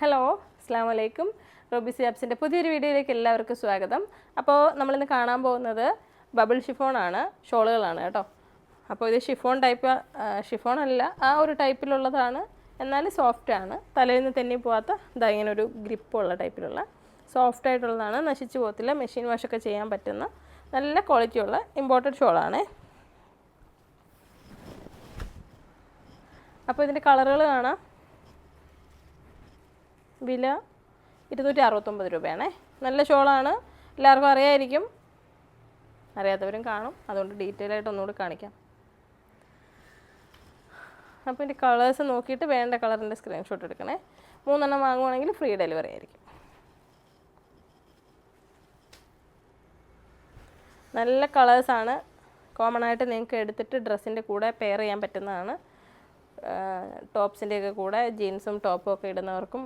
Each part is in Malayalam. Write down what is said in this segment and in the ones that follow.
ഹലോ അസ്സാം വലൈക്കും റോബി സിയാബ്സിന്റെ പുതിയൊരു വീഡിയോയിലേക്ക് എല്ലാവർക്കും സ്വാഗതം. അപ്പോൾ നമ്മളിന്ന് കാണാൻ പോകുന്നത് ബബിൾ ഷിഫോണാണ് ഷോളുകളാണ് കേട്ടോ. അപ്പോൾ ഇത് ഷിഫോൺ ടൈപ്പ് ഷിഫോൺ അല്ല ആ ഒരു ടൈപ്പിലുള്ളതാണ് എന്നാൽ സോഫ്റ്റ് ആണ്. തലയിൽ നിന്ന് തെന്നി പോകാത്ത ഇതാ ഇങ്ങനെ ഒരു ഗ്രിപ്പുള്ള ടൈപ്പിലുള്ള സോഫ്റ്റ് ആയിട്ടുള്ളതാണ് നശിച്ചു പോകത്തില്ല മെഷീൻ വാഷൊക്കെ ചെയ്യാൻ പറ്റുന്ന നല്ല ക്വാളിറ്റിയുള്ള ഇമ്പോർട്ടഡ് ഷോളാണേ. അപ്പോൾ ഇതിന്റെ കളറുകൾ കാണാം. വില ഇരുന്നൂറ്റി അറുപത്തൊമ്പത് രൂപയാണേ. നല്ല ഷോളാണ്. എല്ലാവർക്കും അറിയായിരിക്കും. അറിയാത്തവരും കാണും. അതുകൊണ്ട് ഡീറ്റെയിൽ ആയിട്ട് ഒന്നുകൂടി കാണിക്കാം. അപ്പോൾ ഇതിന്റെ കളേഴ്സ് നോക്കിയിട്ട് വേണ്ട കളറിന്റെ സ്ക്രീൻഷോട്ട് എടുക്കണേ. മൂന്നെണ്ണം വാങ്ങുവാണെങ്കിൽ ഫ്രീ ഡെലിവറി ആയിരിക്കും. നല്ല കളേഴ്സാണ് കോമൺ ആയിട്ട് നിങ്ങൾക്ക് എടുത്തിട്ട് ഡ്രസ്സിന്റെ കൂടെ പെയർ ചെയ്യാൻ പറ്റുന്നതാണ്. ടോപ്സിന്റെയൊക്കെ കൂടെ ജീൻസും ടോപ്പും ഒക്കെ ഇടുന്നവർക്കും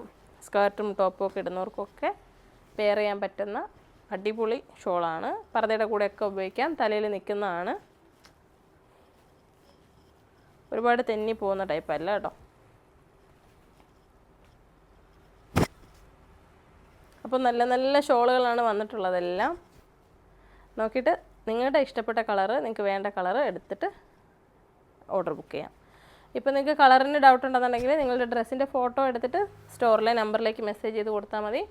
സ്കേർട്ടും ടോപ്പും ഒക്കെ ഇടുന്നവർക്കൊക്കെ പെയർ ചെയ്യാൻ പറ്റുന്ന അടിപൊളി ഷോളാണ്. പർദ്ദയുടെ കൂടെയൊക്കെ ഉപയോഗിക്കാം. തലയിൽ നിൽക്കുന്നതാണ്. ഒരുപാട് തെന്നി പോകുന്ന ടൈപ്പ് അല്ല കേട്ടോ. അപ്പോൾ നല്ല നല്ല ഷോളുകളാണ് വന്നിട്ടുള്ളതെല്ലാം. നോക്കിയിട്ട് നിങ്ങളുടെ ഇഷ്ടപ്പെട്ട കളറ് നിങ്ങൾക്ക് വേണ്ട കളറ് എടുത്തിട്ട് ഓർഡർ ബുക്ക് ചെയ്യാം. ഇപ്പോൾ നിങ്ങൾക്ക് കളറിന് ഡൗട്ട് ഉണ്ടെന്നുണ്ടെങ്കിൽ നിങ്ങളുടെ ഡ്രസ്സിന്റെ ഫോട്ടോ എടുത്തിട്ട് സ്റ്റോറിലെ നമ്പറിലേക്ക് മെസ്സേജ് ചെയ്ത് കൊടുത്താൽ മതി.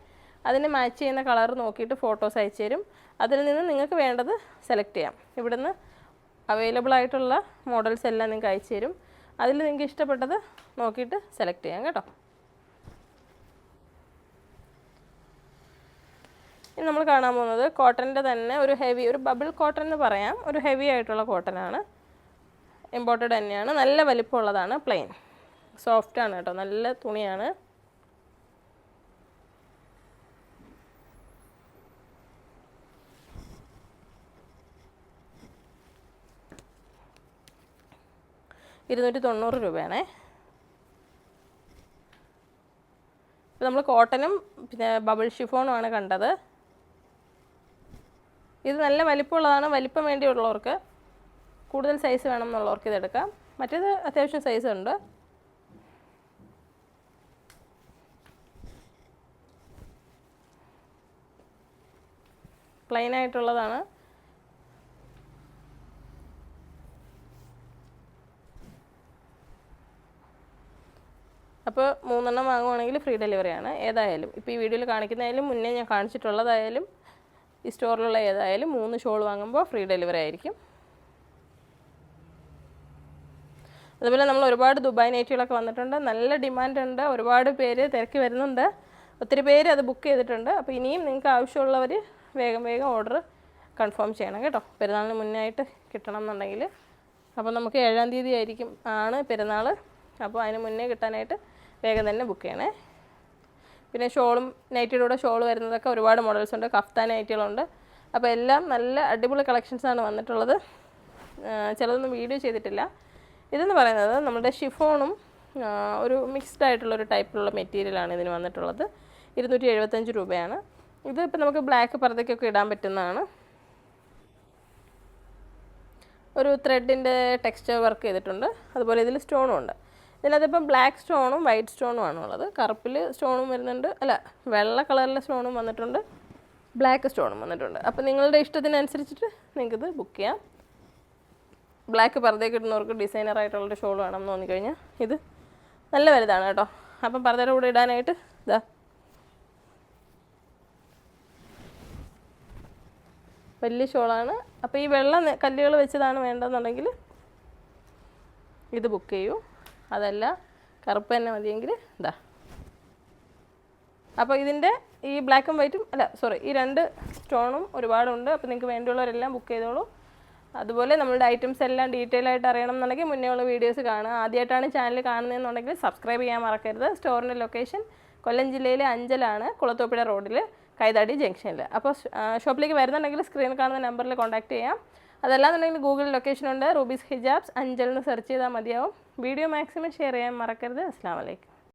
അതിന് മാച്ച് ചെയ്യുന്ന കളർ നോക്കിയിട്ട് ഫോട്ടോസ് അയച്ചു തരും. അതിൽ നിന്ന് നിങ്ങൾക്ക് വേണ്ടത് സെലക്ട് ചെയ്യാം. ഇവിടുന്ന് അവൈലബിൾ ആയിട്ടുള്ള മോഡൽസ് എല്ലാം നിങ്ങൾക്ക് അയച്ചു തരും. അതിൽ നിങ്ങൾക്ക് ഇഷ്ടപ്പെട്ടത് നോക്കിയിട്ട് സെലക്ട് ചെയ്യാം കേട്ടോ. ഇനി നമ്മൾ കാണാൻ പോകുന്നത് കോട്ടന്റെ തന്നെ ഒരു ഹെവി ഒരു ബബിൾ കോട്ടൺ എന്ന് പറയാം. ഒരു ഹെവി ആയിട്ടുള്ള കോട്ടനാണ് ഇമ്പോർട്ടഡ് തന്നെയാണ്. നല്ല വലിപ്പമുള്ളതാണ് പ്ലെയിൻ സോഫ്റ്റ് ആണ് കേട്ടോ. നല്ല തുണിയാണ്. ഇരുന്നൂറ്റി തൊണ്ണൂറ് രൂപയാണേ. ഇപ്പോൾ നമ്മൾ കോട്ടനും പിന്നെ ബബിൾ ഷിഫോണുമാണ് കണ്ടത്. ഇത് നല്ല വലിപ്പമുള്ളതാണ്. വലിപ്പം വേണ്ടിയുള്ളവർക്ക് കൂടുതൽ സൈസ് വേണം എന്നുള്ളവർക്ക് ഇതെടുക്കാം മറ്റേത് അത്യാവശ്യം സൈസ് ഉണ്ട്. പ്ലെയിൻ ആയിട്ടുള്ളതാണ്. അപ്പോൾ മൂന്നെണ്ണം വാങ്ങുവാണെങ്കിൽ ഫ്രീ ഡെലിവറിയാണ് ഏതായാലും ഇപ്പോൾ ഈ വീഡിയോയിൽ കാണിക്കുന്നതായാലും മുന്നേ ഞാൻ കാണിച്ചിട്ടുള്ളതായാലും ഈ സ്റ്റോറിലുള്ള ഏതായാലും മൂന്ന് ഷോൾ വാങ്ങുമ്പോൾ ഫ്രീ ഡെലിവറി ആയിരിക്കും. അതുപോലെ നമ്മൾ ഒരുപാട് ദുബായ് നൈറ്റുകളൊക്കെ വന്നിട്ടുണ്ട്. നല്ല ഡിമാൻഡ് ഉണ്ട്. ഒരുപാട് പേര് തിരക്കി വരുന്നുണ്ട്. ഒത്തിരി പേര് അത് ബുക്ക് ചെയ്തിട്ടുണ്ട്. അപ്പോൾ ഇനിയും നിങ്ങൾക്ക് ആവശ്യമുള്ളവർ വേഗം വേഗം ഓർഡർ കൺഫേം ചെയ്യണം കേട്ടോ. പെരുന്നാളിന് മുന്നായിട്ട് കിട്ടണം എന്നുണ്ടെങ്കിൽ. അപ്പോൾ നമുക്ക് ഏഴാം തീയതി ആയിരിക്കും ആണ് പെരുന്നാൾ. അപ്പോൾ അതിന് മുന്നേ കിട്ടാനായിട്ട് വേഗം തന്നെ ബുക്ക് ചെയ്യണേ. പിന്നെ ഷോളും നൈറ്റിയുടെ കൂടെ ഷോൾ വരുന്നതൊക്കെ ഒരുപാട് മോഡൽസ് ഉണ്ട്. കഫ്താൻ നൈറ്റികളുണ്ട്. അപ്പോൾ എല്ലാം നല്ല അടിപൊളി കളക്ഷൻസാണ് വന്നിട്ടുള്ളത്. ചിലതൊന്നും വീഡിയോ ചെയ്തിട്ടില്ല. ഇതെന്ന് പറയുന്നത് നമ്മുടെ ഷിഫോണും ഒരു മിക്സ്ഡ് ആയിട്ടുള്ള ഒരു ടൈപ്പിലുള്ള മെറ്റീരിയലാണ് ഇതിന് വന്നിട്ടുള്ളത്. ഇരുന്നൂറ്റി എഴുപത്തഞ്ച് രൂപയാണ്. ഇത് ഇപ്പോൾ നമുക്ക് ബ്ലാക്ക് പർദ്ദയ്ക്കൊക്കെ ഇടാൻ പറ്റുന്നതാണ്. ഒരു ത്രെഡിന്റെ ടെക്സ്ചർ വർക്ക് ചെയ്തിട്ടുണ്ട്. അതുപോലെ ഇതിൽ സ്റ്റോണും ഉണ്ട്. ഇതിനകത്തിപ്പം ബ്ലാക്ക് സ്റ്റോണും വൈറ്റ് സ്റ്റോണും ആണ് ഉള്ളത്. കറുപ്പിൽ സ്റ്റോണും വരുന്നുണ്ട്. അല്ല വെള്ള കളറിലെ സ്റ്റോണും വന്നിട്ടുണ്ട്. ബ്ലാക്ക് സ്റ്റോണും വന്നിട്ടുണ്ട്. അപ്പോൾ നിങ്ങളുടെ ഇഷ്ടത്തിനനുസരിച്ചിട്ട് നിങ്ങൾക്കിത് ബുക്ക് ചെയ്യാം. ബ്ലാക്ക് പർദ്ദയൊക്കെ ഇടുന്നവർക്ക് ഡിസൈനർ ആയിട്ടുള്ളൊരു ഷോൾ എന്ന് തോന്നിക്കഴിഞ്ഞാൽ ഇത് നല്ല വലുതാണ് കേട്ടോ. അപ്പം പർദ്ദയുടെ കൂടെ ഇടാനായിട്ട് ഇതാ വലിയ ഷോളാണ് അപ്പോൾ ഈ വെള്ള കല്ലുകൾ വെച്ചതാണ് വേണ്ടതെന്നുണ്ടെങ്കിൽ ഇത് ബുക്ക് ചെയ്യൂ. അതല്ല കറുപ്പ് തന്നെ മതിയെങ്കിൽ ഇതാ അപ്പോൾ ഇതിന്റെ ഈ ബ്ലാക്കും വൈറ്റും അല്ല സോറി ഈ രണ്ട് സ്റ്റോണും ഒരുപാടുണ്ട്. അപ്പോൾ നിങ്ങൾക്ക് വേണ്ടിയുള്ളവരെല്ലാം ബുക്ക് ചെയ്തോളൂ. അതുപോലെ നമ്മളുടെ ഐറ്റംസ് എല്ലാം ഡീറ്റെയിൽ ആയിട്ട് അറിയണം എന്നുണ്ടെങ്കിൽ മുന്നേ ഉള്ള വീഡിയോസ് കാണുക. ആദ്യമായിട്ടാണ് ചാനൽ കാണുന്നതെന്നുണ്ടെങ്കിൽ സബ്സ്ക്രൈബ് ചെയ്യാൻ മറക്കരുത്. സ്റ്റോറിന്റെ ലൊക്കേഷൻ കൊല്ലം ജില്ലയിലെ അഞ്ചലാണ് കുളത്തോപ്പിട റോഡിൽ കൈതാടി ജംഗ്ഷനിൽ അപ്പോൾ ഷോപ്പിലേക്ക് വരുന്നുണ്ടെങ്കിൽ സ്ക്രീനിൽ കാണുന്ന നമ്പറിൽ കോൺടാക്ട് ചെയ്യാം. അതല്ലാന്നുണ്ടെങ്കിൽ ഗൂഗിൾ ലൊക്കേഷൻ ഉണ്ട് റൂബീസ് ഹിജാബ്സ് അഞ്ചലിന് സെർച്ച് ചെയ്താൽ മതിയാവും. വീഡിയോ മാക്സിമം ഷെയർ ചെയ്യാൻ മറക്കരുത്. അസ്സാം വലൈക്കും